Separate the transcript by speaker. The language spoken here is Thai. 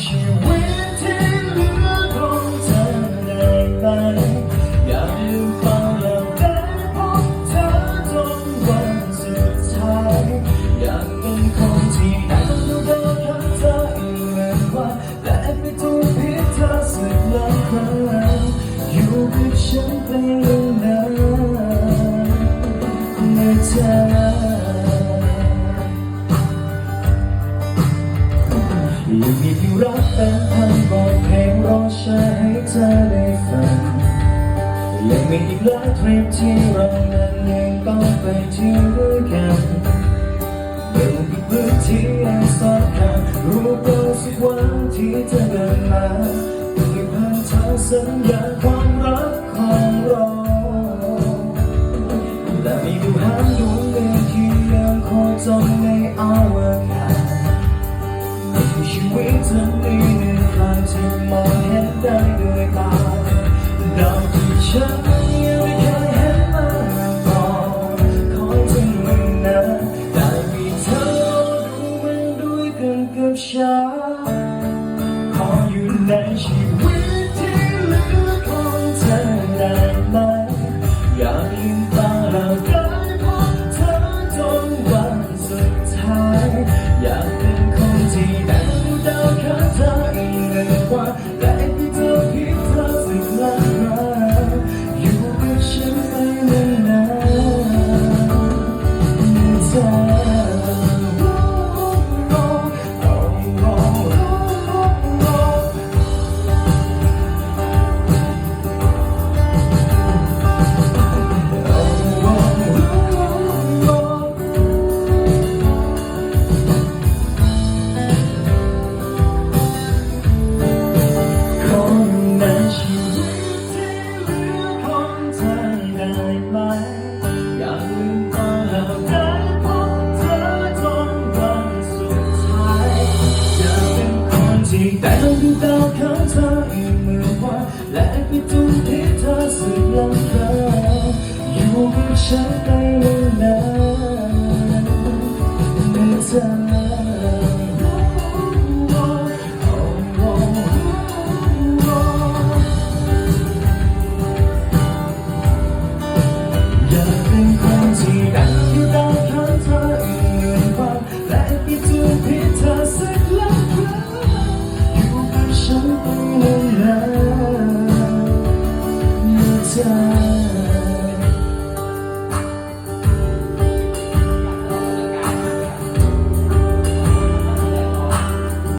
Speaker 1: ชีวิตที่เหลือของเธอได้ไหมอย่าลืมฟังแล้วได้พบเธอจนวันสุดท้ายอยากเป็นคนที่ได้ดูแลข้างเธออีกเหมือนว่าและไม่ต้องพิจเธอสักล้านครั้งอยู่กับฉันไปนาน ยังมีเพียงรักเป็นพันบทเพลงรอใช้ให้เธอได้ฟังยังมีอีกหลายทริปที่เรานั้นยังต้องไปเที่ยวด้วยกันเดินอีกพื้นที่อันสำคัญรู้ตัวสักวันที่เธอเดินมาด้วยผ่านทางสัญญาความรักของเราและมีดูหางดวงหนึ่งที่ยังคอยจมในอวกาศ ชีวิตจะมีหนึ่ใครั้งที่มองเห็นได้ด้วยตาดาวที่ฉันยังไม่เคยเห็นมาก่อนขอถึงมันานได้มีเธอรู้มันด้วยกันกับฉันขออยู่ในชีวิต ๆ ดูดาวข้างเธออีกหมื่นวันและไปจุดที่เธอสุดลำคาอยู่กับฉันไปนานๆไม่เธออยากเป็คนที่ดัง sun.